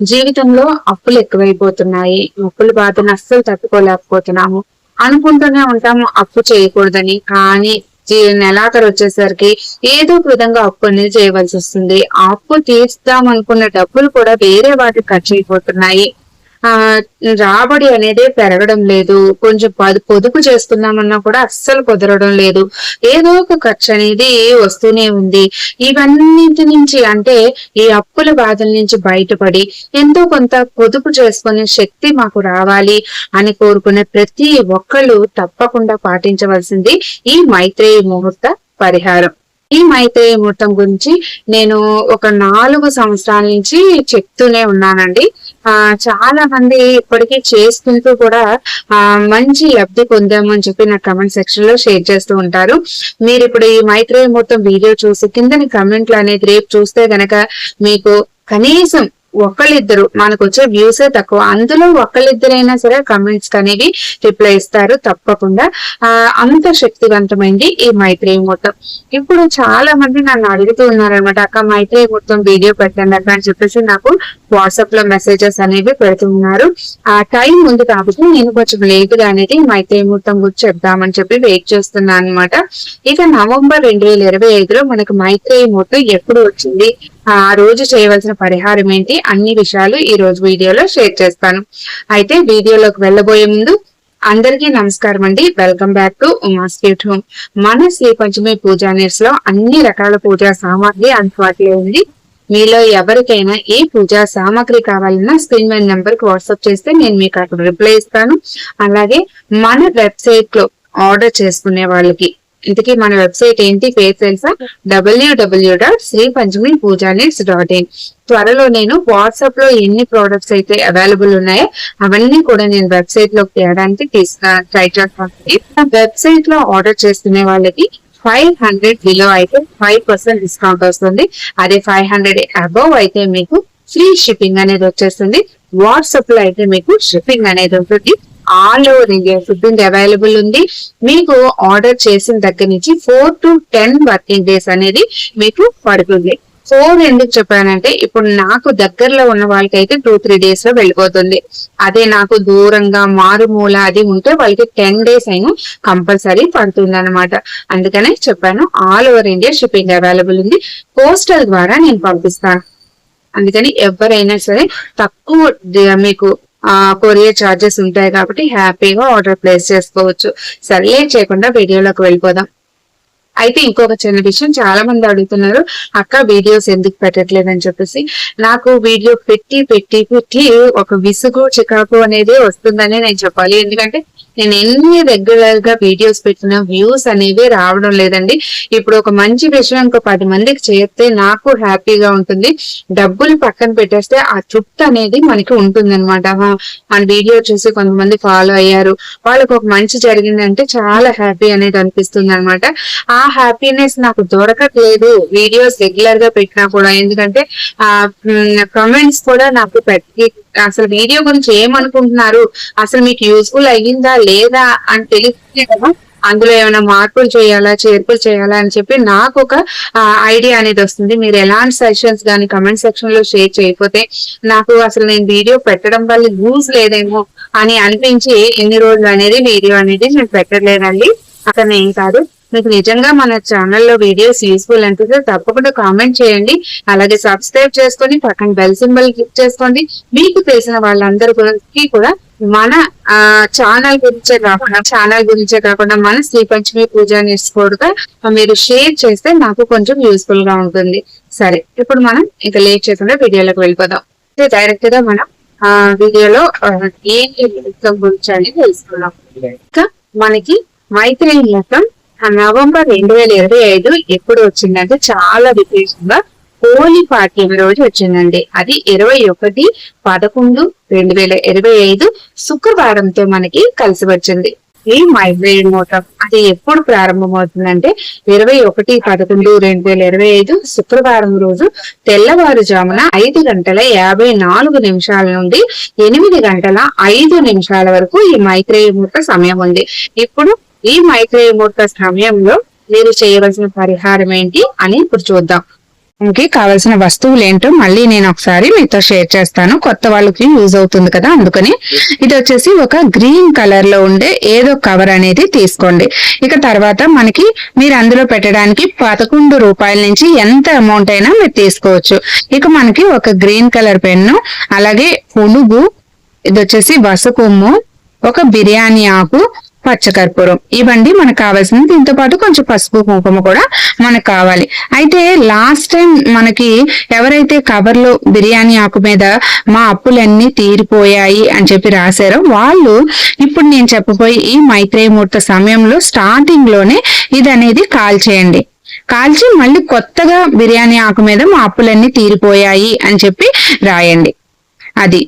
జీవితంలో అప్పులు ఎక్కువైపోతున్నాయి. అప్పుల బాధను అస్సలు తట్టుకోలేకపోతున్నాము. అనుకుంటూనే ఉంటాము అప్పు చేయకూడదని. కానీ నెలాఖరు వచ్చేసరికి ఏదో ఒక విధంగా అప్పు అనేది చేయవలసి వస్తుంది. అప్పు తీర్చుదాం అనుకున్న డబ్బులు కూడా వేరే వాటికి ఖర్చు అయిపోతున్నాయి. ఆ రాబడి అనేది పెరగడం లేదు. కొంచెం పదు- పొదుపు చేసుకుందామన్నా కూడా అస్సలు కుదరడం లేదు. ఏదో ఒక ఖర్చు అనేది వస్తూనే ఉంది. ఇవన్నింటి నుంచి అంటే ఈ అప్పుల బాధల నుంచి బయటపడి ఎంతో కొంత పొదుపు చేసుకునే శక్తి మాకు రావాలి అని కోరుకునే ప్రతి ఒక్కళ్ళు తప్పకుండా పాటించవలసింది ఈ మైత్రేయ ముహూర్త పరిహారం. ఈ మైత్రేయ ముహూర్తం గురించి నేను ఒక నాలుగు సంవత్సరాల నుంచి చెప్తూనే ఉన్నానండి. ఆ చాలా మంది ఇప్పటికీ చేసుకుంటూ కూడా ఆ మంచి లబ్ధి అని చెప్పి నా కమెంట్ సెక్షన్లో షేర్ చేస్తూ ఉంటారు. మీరు ఇప్పుడు ఈ మైత్రేయ మొత్తం వీడియో చూసి కిందని కమెంట్లు అనేది రేపు చూస్తే గనక మీకు కనీసం ఒకళ్ళిద్దరు మనకు వచ్చే వ్యూసే తక్కువ. అందులో ఒకళ్ళిద్దరైనా సరే కమెంట్స్ అనేవి రిప్లై ఇస్తారు తప్పకుండా. ఆ అంత శక్తివంతమైంది ఈ మైత్రేయ మొత్తం ఇప్పుడు చాలా మంది నన్ను అడుగుతూ ఉన్నారనమాట అక్క మైత్రేయ మొత్తం వీడియో పెట్టండి అక్క అని చెప్పేసి నాకు వాట్సాప్లో మెసేజెస్ అనేవి పెడుతున్నారు ఆ టైం ఉంది కాబట్టి నేను కొంచెం లేటుగా అనేది మైత్రేయ మొత్తం గురించి చెప్దామని చెప్పి వెయిట్ చేస్తున్నాను అనమాట ఇక నవంబర్ రెండు వేల ఇరవై ఐదులో మనకు మైత్రేయ మొత్తం ఎప్పుడు వచ్చింది? ఆ రోజు చేయవలసిన పరిహారం ఏంటి? అన్ని విషయాలు ఈ రోజు వీడియోలో షేర్ చేస్తాను. అయితే వీడియోలోకి వెళ్ళబోయే ముందు అందరికీ నమస్కారం అండి. Welcome back to Uma sweet home మన శ్రీ పంచమి పూజా నీర్స్లో అన్ని రకాల పూజా సామాగ్రి అందుబాటులో ఉంది. మీలో ఎవరికైనా ఏ పూజా సామాగ్రి కావాలన్నా స్క్రీన్ మీద నెంబర్కి వాట్సాప్ చేస్తే నేను మీకు అక్కడ రిప్లై ఇస్తాను. అలాగే మన వెబ్సైట్లో ఆర్డర్ చేసుకునే వాళ్ళకి ఇంతకీ మన వెబ్సైట్ ఏంటి? పేరు తెలుసా? WW dot Sri Panchami Pooja needs dot in త్వరలో నేను వాట్సాప్లో ఎన్ని ప్రోడక్ట్స్ అయితే అవైలబుల్ ఉన్నాయో అవన్నీ కూడా నేను వెబ్సైట్లోకి తేయడానికి తీసుకు ట్రై చేస్తాను వెబ్సైట్లో ఆర్డర్ చేసుకునే వాళ్ళకి ఫైవ్ హండ్రెడ్ బిలో అయితే ఫైవ్ పర్సెంట్ డిస్కౌంట్ వస్తుంది. అదే ఫైవ్ హండ్రెడ్ అబవ్ అయితే మీకు ఫ్రీ షిప్పింగ్ అనేది వచ్చేస్తుంది. వాట్సాప్లో అయితే మీకు షిప్పింగ్ అనేది ఉంటుంది. All over India food available ఉంది. మీకు ఆర్డర్ చేసిన దగ్గర నుంచి four to ten working days అనేది మీకు పడుతుంది. ఫోర్ ఎందుకు చెప్పానంటే ఇప్పుడు నాకు దగ్గరలో ఉన్న వాళ్ళకైతే టూ త్రీ డేస్లో వెళ్ళిపోతుంది. అదే నాకు దూరంగా మారుమూల అది ఉంటే వాళ్ళకి టెన్ డేస్ అయినా కంపల్సరీ పడుతుంది అనమాట అందుకనే చెప్పాను all over India shipping available ఉంది. పోస్టల్ ద్వారా నేను పంపిస్తాను. అందుకని ఎవరైనా సరే తక్కువ మీకు కొరియర్ చార్జెస్ ఉంటాయి కాబట్టి హ్యాపీగా ఆర్డర్ ప్లేస్ చేసుకోవచ్చు. సరే చేయకుండా వీడియోలోకి వెళ్ళిపోదాం. అయితే ఇంకొక చిన్న విషయం చాలా మంది అడుగుతున్నారు అక్క వీడియోస్ ఎందుకు పెట్టట్లేదు అని చెప్పేసి? నాకు వీడియో పెట్టి పెట్టి పెట్టి ఒక విసుగు చికాకు అనేది వస్తుందని నేను చెప్పాలి. ఎందుకంటే నేను ఎన్ని రెగ్యులర్గా వీడియోస్ పెట్టిన వ్యూస్ అనేవి రావడం లేదండి. ఇప్పుడు ఒక మంచి విషయం ఇంకో పది మందికి చేస్తే నాకు హ్యాపీగా ఉంటుంది. డబ్బులు పక్కన పెట్టేస్తే ఆ చుట్టూ అనేది మనకి ఉంటుంది అనమాట మన వీడియో చూసి కొంతమంది ఫాలో అయ్యారు. వాళ్ళకి ఒక మంచి జరిగిందంటే చాలా హ్యాపీ అనేది అనిపిస్తుంది అనమాట ఆ హ్యాపీనెస్ నాకు దొరకట్లేదు వీడియోస్ రెగ్యులర్గా పెట్టినా కూడా. ఎందుకంటే ఆ కమెంట్స్ కూడా నాకు పెట్టి అసలు వీడియో గురించి ఏమనుకుంటున్నారు? అసలు మీకు యూస్ఫుల్ అయ్యిందా లేదా అని తెలిస్తే కదా అందులో ఏమైనా మార్పులు చేయాలా చేర్పులు చేయాలా అని చెప్పి నాకు ఒక ఐడియా అనేది వస్తుంది. మీరు ఎలాంటి సెషన్స్ కానీ కమెంట్ సెక్షన్లో షేర్ చేయకపోతే నాకు అసలు నేను వీడియో పెట్టడం వల్ల యూజ్ లేదేమో అని అనిపించి ఎన్ని రోజులు అనేది వీడియో అనేది నేను పెట్టలేదండి. అతను ఏం కాదు. మీకు నిజంగా మన ఛానల్లో వీడియోస్ యూస్ఫుల్ అనిపిస్తే తప్పకుండా కామెంట్ చేయండి. అలాగే సబ్స్క్రైబ్ చేసుకొని పక్కన బెల్ సింబల్ క్లిక్ చేసుకోండి. మీకు తెలిసిన వాళ్ళందరికీ కూడా మన ఆ ఛానల్ గురించే కాకుండా ఛానల్ గురించే కాకుండా మన శ్రీ పంచమి పూజ నేర్చుకోడుగా మీరు షేర్ చేస్తే నాకు కొంచెం యూస్ఫుల్గా ఉంటుంది. సరే ఇప్పుడు మనం ఇంకా లేట్ చేయకుండా వీడియోలోకి వెళ్ళిపోదాం. డైరెక్ట్గా మనం ఆ వీడియోలో ఏం గురించి అని తెలుసుకున్నాం ఇంకా మనకి మైత్రేయ ముహూర్తం నవంబర్ రెండు వేల ఇరవై ఐదు ఎప్పుడు వచ్చిందంటే చాలా విశేషంగా హోలీ పాఠ్యం రోజు వచ్చిందండి. అది ఇరవై ఒకటి పదకొండు రెండు వేల ఇరవై ఐదు శుక్రవారంతో మనకి కలిసి వచ్చింది. ఈ మైగ్రేన్ మోటం అది ఎప్పుడు ప్రారంభమవుతుందంటే ఇరవై ఒకటి పదకొండు రెండు వేల ఇరవై ఐదు శుక్రవారం రోజు తెల్లవారుజామున ఐదు గంటల యాభై నాలుగు నిమిషాల నుండి ఎనిమిది గంటల ఐదు నిమిషాల వరకు ఈ మైత్రేయ ముహూర్త సమయం ఉంది. ఇప్పుడు ఈ మైత్రేయ ముహూర్త సమయంలో మీరు చేయవలసిన పరిహారం ఏంటి అని ఇప్పుడు చూద్దాం. కి కావాల్సిన వస్తువులు ఏంటో మళ్ళీ నేను ఒకసారి మీతో షేర్ చేస్తాను. కొత్త వాళ్ళకి యూజ్ అవుతుంది కదా అందుకని. ఇది వచ్చేసి ఒక గ్రీన్ కలర్లో ఉండే ఏదో కవర్ అనేది తీసుకోండి. ఇక తర్వాత మనకి మీరు అందులో పెట్టడానికి పదకొండు రూపాయల నుంచి ఎంత అమౌంట్ అయినా మీరు తీసుకోవచ్చు. ఇక మనకి ఒక గ్రీన్ కలర్ పెన్ను అలాగే పునుగు ఇది వచ్చేసి వసకొమ్ము ఒక బిర్యానీ ఆకు పచ్చకర్పూరం. ఇవండి మనకు కావాల్సింది దీంతో పాటు కొంచెం పసుపు కుంకుమ కూడా మనకు కావాలి. అయితే లాస్ట్ టైం మనకి ఎవరైతే కవర్లో బిర్యానీ ఆకు మీద మా అప్పులన్నీ తీరిపోయాయి అని చెప్పి రాశారో వాళ్ళు ఇప్పుడు నేను చెప్పబోయి ఈ మైత్రేయ ముహూర్త సమయంలో స్టార్టింగ్లోనే ఇది అనేది కాల్ చేయండి కాల్చి మళ్ళీ కొత్తగా బిర్యానీ ఆకు మీద మా అప్పులన్నీ తీరిపోయాయి అని చెప్పి రాయండి. అది.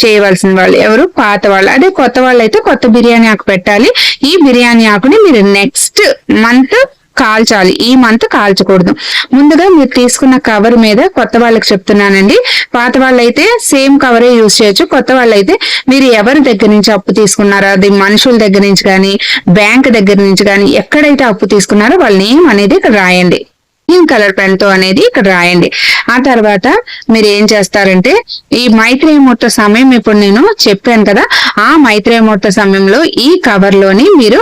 చేయవలసిన వాళ్ళు ఎవరు? పాత వాళ్ళు. అదే కొత్త వాళ్ళు అయితే కొత్త బిర్యానీ ఆకు పెట్టాలి. ఈ బిర్యానీ ఆకుని మీరు నెక్స్ట్ మంత్ కాల్చాలి. ఈ మంత్ కాల్చకూడదు. ముందుగా మీరు తీసుకున్న కవర్ మీద కొత్త వాళ్ళకి చెప్తున్నానండి. పాత వాళ్ళైతే సేమ్ కవరే యూజ్ చేయొచ్చు. కొత్త వాళ్ళైతే మీరు ఎవరి దగ్గర నుంచి అప్పు తీసుకున్నారో అది మనుషుల దగ్గర నుంచి కానీ బ్యాంక్ దగ్గర నుంచి కానీ ఎక్కడైతే అప్పు తీసుకున్నారో వాళ్ళ నేమ్ అనేది ఇక్కడ రాయండి. కలర్ పెన్తో అనేది ఇక్కడ రాయండి. ఆ తర్వాత మీరు ఏం చేస్తారంటే ఈ మైత్రేయ ముహూర్త సమయం ఇప్పుడు నేను చెప్పాను కదా ఆ మైత్రేయ ముహూర్త సమయంలో ఈ కవర్లోని మీరు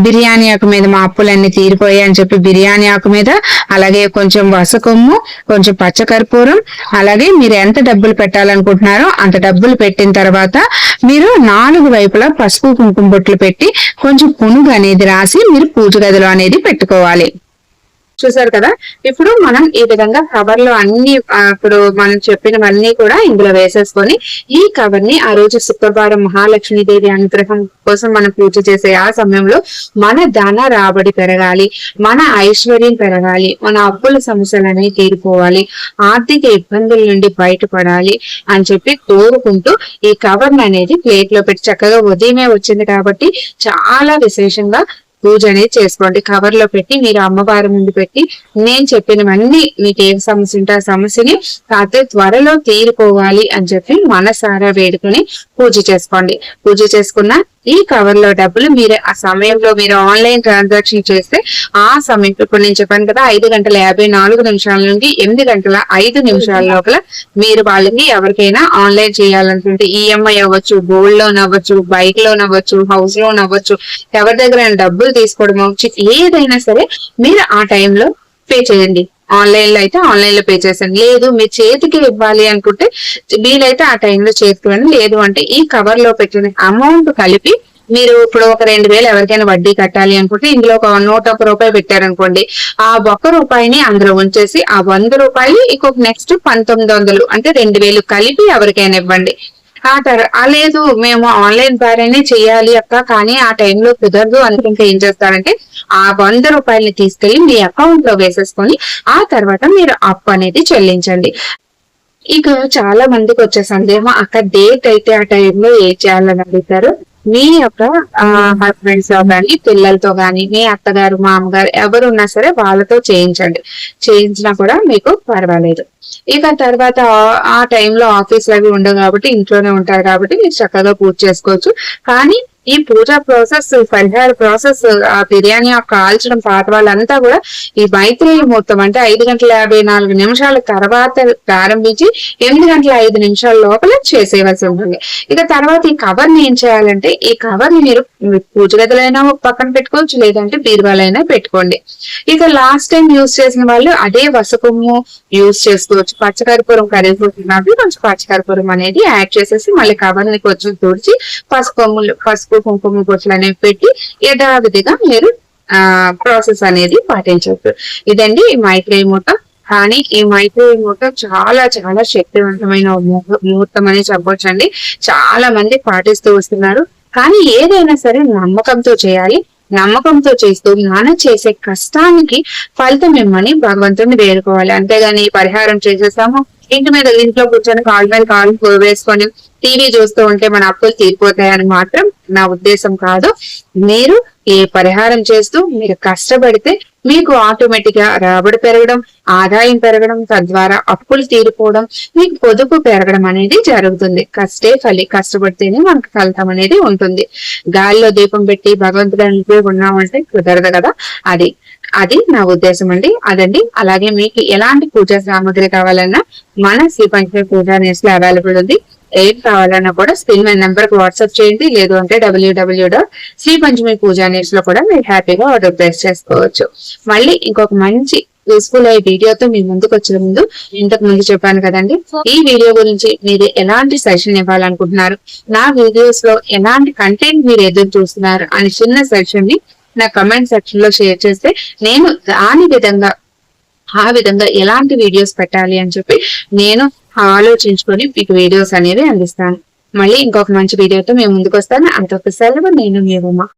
బిర్యానీ ఆకు మీద మా అప్పులన్నీ తీరిపోయాయి అని చెప్పి బిర్యానీ ఆకు మీద అలాగే కొంచెం వసకొమ్ము కొంచెం పచ్చకర్పూరం అలాగే మీరు ఎంత డబ్బులు పెట్టాలనుకుంటున్నారో అంత డబ్బులు పెట్టిన తర్వాత మీరు నాలుగు వైపులా పసుపు కుంకుమ బొట్లు పెట్టి కొంచెం పునుగు అనేది రాసి మీరు పూజ గదిలో అనేది పెట్టుకోవాలి. చూసారు కదా? ఇప్పుడు మనం ఈ విధంగా కవర్లో అన్ని ఇప్పుడు మనం చెప్పినవన్నీ కూడా ఇందులో వేసేసుకొని ఈ కవర్ని ఆ రోజు శుక్రవారం మహాలక్ష్మీదేవి అనుగ్రహం కోసం మనం పూజ చేసే ఆ సమయంలో మన ధన రాబడి పెరగాలి మన ఐశ్వర్యం పెరగాలి మన అప్పుల సమస్యలు అనేవి తీరిపోవాలి ఆర్థిక ఇబ్బందుల నుండి బయటపడాలి అని చెప్పి కోరుకుంటూ ఈ కవర్ అనేది ప్లేట్లో పెట్టి చక్కగా ఉదయమే వచ్చింది కాబట్టి చాలా విశేషంగా పూజ అనేది చేసుకోండి. కవర్లో పెట్టి మీరు అమ్మవారి ముందు పెట్టి నేను చెప్పినవన్నీ మీకు ఏం సమస్య ఉంటే ఆ సమస్యని కాకపోతే త్వరలో తీరిపోవాలి అని చెప్పి మనసారా వేడుకొని పూజ చేసుకోండి. పూజ చేసుకున్న ఈ కవర్లో డబ్బులు మీరు ఆ సమయంలో మీరు ఆన్లైన్ ట్రాన్సాక్షన్ చేస్తే ఆ సమయం ఇప్పుడు నేను చెప్పాను కదా ఐదు గంటల యాభై నాలుగు నిమిషాల నుండి ఎనిమిది గంటల ఐదు నిమిషాల లోపల మీరు వాళ్ళకి ఎవరికైనా ఆన్లైన్ చేయాలనుకుంటే ఈఎంఐ అవ్వచ్చు గోల్డ్ లోన్ అవ్వచ్చు బైక్ లోన్ అవ్వచ్చు హౌస్ లోన్ అవ్వచ్చు ఎవరి దగ్గర డబ్బులు డబ్బులు తీసుకోవడమో ఏదైనా సరే మీరు ఆ టైంలో పే చేయండి. ఆన్లైన్లో అయితే ఆన్లైన్లో పే చేసండి లేదు మీ చేతికి ఇవ్వాలి అనుకుంటే వీలైతే ఆ టైంలో చేతికి ఇవ్వండి లేదు అంటే ఈ కవర్లో పెట్టిన అమౌంట్ కలిపి మీరు ఇప్పుడు ఒక రెండు వేలు ఎవరికైనా వడ్డీ కట్టాలి అనుకుంటే ఇందులో ఒక నూట ఒక రూపాయి పెట్టారనుకోండి ఆ ఒక్క రూపాయిని అందులో ఉంచేసి ఆ వంద రూపాయలు ఇంకొక నెక్స్ట్ పంతొమ్మిది వందలు అంటే రెండు వేలు కలిపి ఎవరికైనా ఇవ్వండి. ఆ తర్వాత ఆ లేదు మేము ఆన్లైన్ ద్వారానే చేయాలి అక్క కానీ ఆ టైంలో కుదరదు అనుకుంటే ఏం చేస్తారంటే ఆ వంద రూపాయలని తీసుకెళ్ళి మీ అకౌంట్లో వేసేసుకొని ఆ తర్వాత మీరు అప్పు అనేది చెల్లించండి. ఇక చాలా మందికి వచ్చే సందేహం అక్కడ డేట్ అయితే ఆ టైంలో ఏం చేయాలని అడుగుతారు? మీ యొక్క హస్బెండ్స్తో కానీ పిల్లలతో కానీ మీ అత్తగారు మామగారు ఎవరు ఉన్నా సరే వాళ్ళతో చేయించండి. చేయించినా కూడా మీకు పర్వాలేదు. ఇక తర్వాత ఆ- ఆ టైంలో ఆఫీస్ అవి ఉండవు కాబట్టి ఇంట్లోనే ఉంటారు కాబట్టి మీరు చక్కగా పూజ చేసుకోవచ్చు. కానీ ఈ పూజ ప్రాసెస్ పరిహార ప్రాసెస్ ఆ బిర్యానీ ఆ కాల్చడం పాత వాళ్ళంతా కూడా ఈ మైత్రేయ ముహూర్తం అంటే ఐదు గంటల యాభై నాలుగు నిమిషాల తర్వాత ప్రారంభించి ఎనిమిది గంటల ఐదు నిమిషాల లోపల చేసేవలసి ఉంటుంది. ఇక తర్వాత ఈ కవర్ని ఏం చేయాలంటే ఈ కవర్ని మీరు పూజ గదిలైనా పక్కన పెట్టుకోవచ్చు లేదంటే బీరువాలైనా పెట్టుకోండి. ఇక లాస్ట్ టైం యూజ్ చేసిన వాళ్ళు అదే వసకము యూజ్ చేసుకోవచ్చు. పచ్చకర్పూరం కరిగిపోతున్నప్పుడు కొంచెం పచ్చకర్పూరం అనేది యాడ్ చేసేసి మళ్ళీ కవర్ని కొంచెం తుడిచి పసుపు పసుపు కుంకుమ బొట్లు అనేవి పెట్టి యథావిధిగా మీరు ఆ ప్రాసెస్ అనేది పాటించవచ్చు. ఇదండి ఈ మైత్రేయ మూట. కానీ ఈ మైత్రేయ మూట చాలా చాలా శక్తివంతమైన ముహూర్తం అని చెప్పొచ్చండి. చాలా మంది పాటిస్తూ వస్తున్నారు. కానీ ఏదైనా సరే నమ్మకంతో చేయాలి. నమ్మకంతో చేస్తూ మనం చేసే కష్టానికి ఫలితం ఇమ్మని భగవంతుని వేడుకోవాలి. అంతేగాని పరిహారం చేసేసాము ఇంటి మీద ఇంట్లో కూర్చొని కాళ్ళ మీద కాళ్ళు వేసుకొని టీవీ చూస్తూ ఉంటే మన అప్పులు తీరిపోతాయని మాత్రం నా ఉద్దేశం కాదు. మీరు ఏ పరిహారం చేస్తూ మీరు కష్టపడితే మీకు ఆటోమేటిక్గా రాబడి పెరగడం ఆదాయం పెరగడం తద్వారా అప్పులు తీరిపోవడం మీకు పొదుపు పెరగడం అనేది జరుగుతుంది. కష్టే ఫలి కష్టపడితేనే మనకు ఫలితం అనేది ఉంటుంది. గాలిలో దీపం పెట్టి భగవంతుడు ఉన్నామంటే కుదరదు కదా. అది అది నా ఉద్దేశం అండి. అదండి. అలాగే మీకు ఎలాంటి పూజా సామాగ్రి కావాలన్నా మన శ్రీ పంచమి పూజా నేస్ అవైలబుల్ ఉంది. ఏం కావాలన్నా కూడా స్క్రీన్ మీద నెంబర్కి వాట్సాప్ చేయండి. లేదు అంటే డబ్ల్యూడబ్ల్యూ డాట్ శ్రీ పంచమి పూజా నీట్స్లో కూడా మీరు హ్యాపీగా ఆర్డర్ ప్లేస్ చేసుకోవచ్చు. మళ్ళీ ఇంకొక మంచి యూస్ఫుల్ అయ్యే వీడియోతో మీ ముందుకు వచ్చిన ముందు ఇంతకు ముందు చెప్పాను కదండి. ఈ వీడియో గురించి మీరు ఎలాంటి సెషన్ ఇవ్వాలనుకుంటున్నారు? నా వీడియోస్లో ఎలాంటి కంటెంట్ మీరు ఎదురు చూస్తున్నారు? అని చిన్న సెషన్ని నా కమెంట్ సెక్షన్లో షేర్ చేస్తే నేను దాని విధంగా ఆ విధంగా ఎలాంటి వీడియోస్ పెట్టాలి అని చెప్పి నేను ఆలోచించుకొని మీకు వీడియోస్ అనేవి అందిస్తాను. మళ్ళీ ఇంకొక మంచి వీడియోతో మేము ముందుకు వస్తాను అంతొక సెలవు. నేను మీ